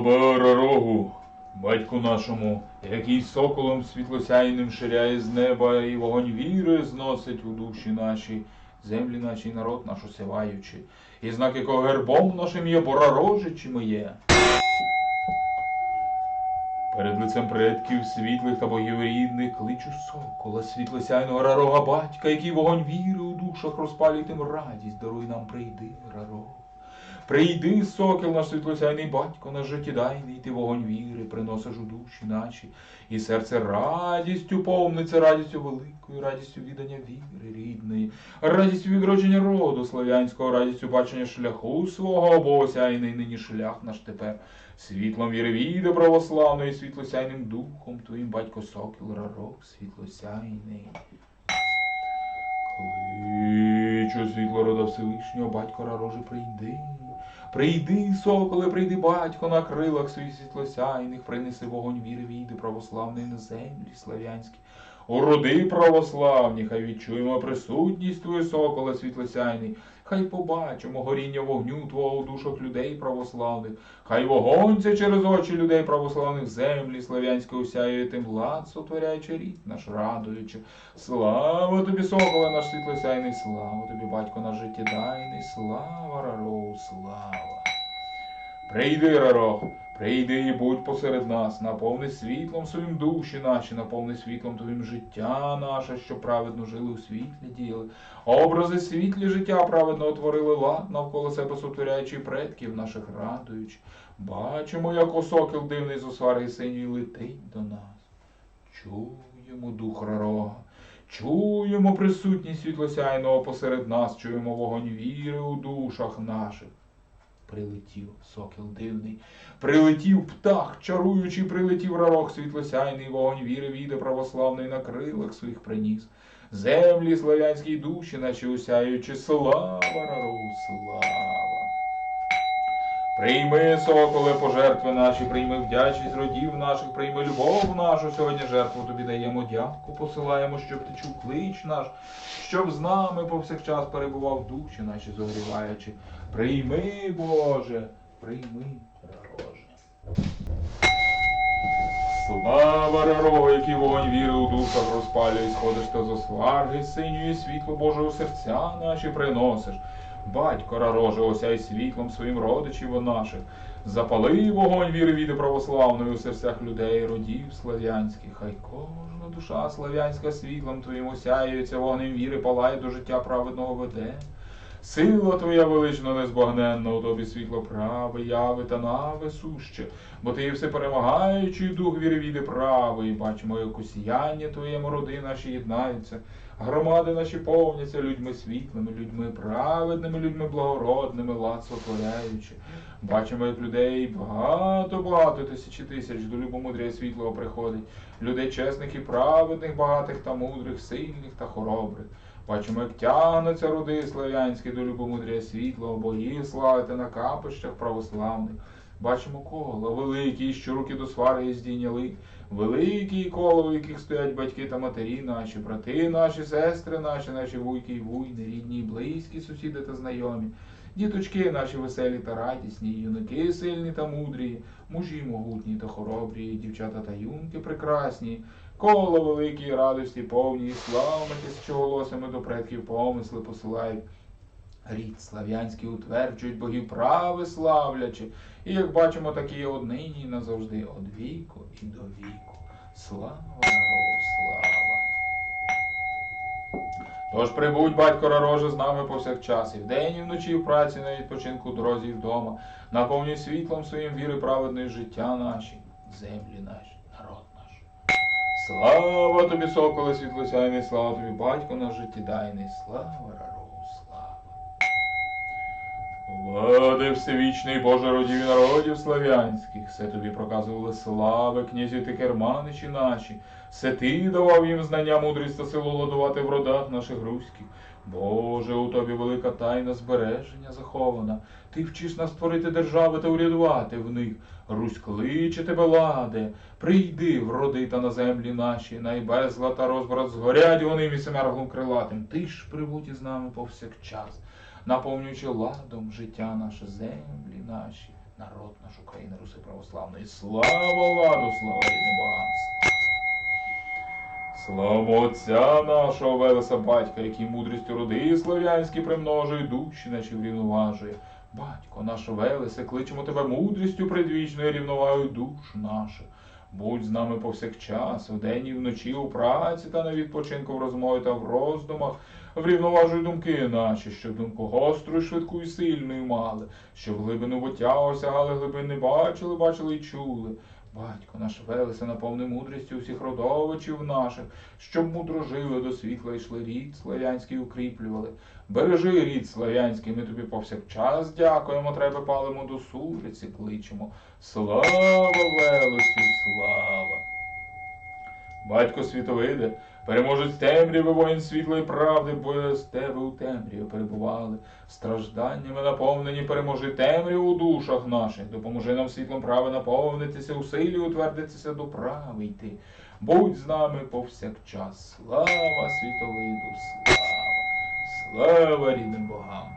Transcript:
Барарогу, батьку нашому, який соколом світлосяйним ширяє з неба, і вогонь віри зносить у душі наші, землі наші, і народ наш осяваючи, і знак якого гербом нашим є борарожичі моє. Перед лицем предків світлих та богів рідних кличу сокола, світлосяйного рарога батька, який вогонь віри у душах розпалює тим радість, даруй нам прийди, рарог. Прийди, сокіл наш світлосяйний батько, наш життєдайний, ти вогонь віри приносиш у душі наші, і серце радістю повниться, радістю великою, радістю віддання віри рідної, радістю відродження роду слав'янського, радістю бачення шляху свого, бо осяйний нині шлях наш тепер. Світлом віри віди православної, світлосяйним духом твоїм батько сокіл рарок світлосяйний. Кличу світло рода Всевишнього, батько рарожи, прийди. Прийди, соколе, прийди, батько, на крилах своїх світлосяйних, принеси вогонь віри війди православної на землі слав'янські. У роди православні, хай відчуємо присутність твою, соколе світлосяйний, хай побачимо горіння вогню Твого у душах людей православних, хай вогонь це через очі людей православних землі слав'янської осяює тим влад, сотворяючи рід наш радуючи. Слава тобі, соколе наш світлосяйний, слава тобі, батько наш життєдайний, слава Раров, слава. Прийди, Рарох, прийди і будь посеред нас, наповни світлом своїм душі наші, наповни світлом твоїм життя наше, що праведно жили у світлі діяли. Образи світлі життя праведно отворили лад навколо себе сотворяючи предків наших радуючи. Бачимо, як осокіл дивний з освари синьої летить до нас. Чуємо дух Рарога. Чуємо присутність світлосяйного посеред нас, чуємо вогонь віри у душах наших. Прилетів сокіл дивний, прилетів птах, чаруючий, прилетів рарок світлосяйний, вогонь віри віде православний на крилах своїх приніс. Землі славянській душі, наче усяючи, слава рару, слава. Прийми, соколе, пожертви наші, прийми вдячність родів наших, прийми любов нашу. Сьогодні жертву тобі даємо дяку, посилаємо, щоб ти чув клич наш, щоб з нами повсякчас перебував душі наші зогріваючи. Прийми, Боже, прийми, Рароже. Слава Рарого, який вогонь віри у душах розпалює, сходиш ти з осварги, синює світло Боже у серця наші приносиш. Батько Рароже, осяй світлом своїм родичів наших. Запали вогонь віри віди православної у серцях людей, родів слав'янських. Хай кожна душа слав'янська світлом твоїм осяюється, вогнем віри палає до життя праведного веде. Сила твоя велична незбагненна, у тобі світло праве, яви та нави суще, бо ти є все перемагаючий дух віри віди правий. Бачимо, як у сіянні твоєму роди наші єднаються, громади наші повняться людьми світлими, людьми праведними, людьми благородними, лад сотворяючи. Бачимо, як людей багато-багато тисячі тисяч до любомудрія світлого приходить, людей чесних і праведних, багатих та мудрих, сильних та хоробрих. Бачимо, як тягнуться роди слав'янські до любомудрія світлого, богів славити на капищах православних. Бачимо коло, великі, що руки до свари здійняли, великі коло, у яких стоять батьки та матері наші, брати наші, сестри наші, наші вуйки й вуйни, рідні й близькі, сусіди та знайомі. Діточки наші веселі та радісні, юнаки сильні та мудрі, мужі могутні та хоробрі, дівчата та юнки прекрасні, коло великі і радості повні, і славами тисячоголосими до предків помисли посилають. Рід слав'янський утверджують богів прави славлячи, і як бачимо, такі є однині назавжди, од віку і до віку. Слава народу, слава! Тож прибудь, батько Рароже, з нами повсякчас, і вдень, і вночі в праці, на відпочинку, дорозі і вдома, наповнюй світлом своїм віри праведної життя наші, землі наші, народ. Слава тобі, соколе світлосяйний, слава тобі, батько наш життєдайний, слава Рару, слава. Влади всевічний Боже родів народів слав'янських, все тобі проказували слави, князі ти керманичі наші, все ти давав їм знання, мудрість та силу ладувати в родах наших руських. Боже, у тобі велика тайна збереження захована. Ти вчиш нас творити держави та урядувати в них. Русь кличе тебе, ладе, прийди в роди та на землі наші, найбезла та розбрат згорять вони місемерглом крилатим. Ти ж прибудь із нами повсякчас наповнюючи ладом життя наше, землі наші, народ наш України, Руси православної. Слава ладу, слава рідним богам! Слава Отця нашого Велеса Батька, який мудрістю роди слав'янські примножує, душі наші врівноважує. Батько наш Велесе, кличемо тебе мудрістю предвічною рівновагою душ наших. Будь з нами повсякчас, вдень і вночі у праці та на відпочинку в розмові та в роздумах, врівноважуй думки наші, щоб думку гостру, швидку і сильною мали, щоб глибину буття осягали глибин не бачили, бачили й чули. Батько наш Велесе наповни мудрістю усіх родовичів наших, щоб мудро жили до світла йшли рід слав'янський укріплювали. Бережи рід слав'янський, ми тобі повсякчас дякуємо, треба палимо до суриці, кличемо. Слава велості, слава! Батько світовиде, переможець темряви, воїн світлої правди, бо з тебе у темряві перебували. Стражданнями наповнені, переможи темряву у душах наших, допоможи нам світлом прави наповнитися, у силі утвердитися до прави йти. Будь з нами повсякчас. Слава світовиду, слава, слава рідним богам.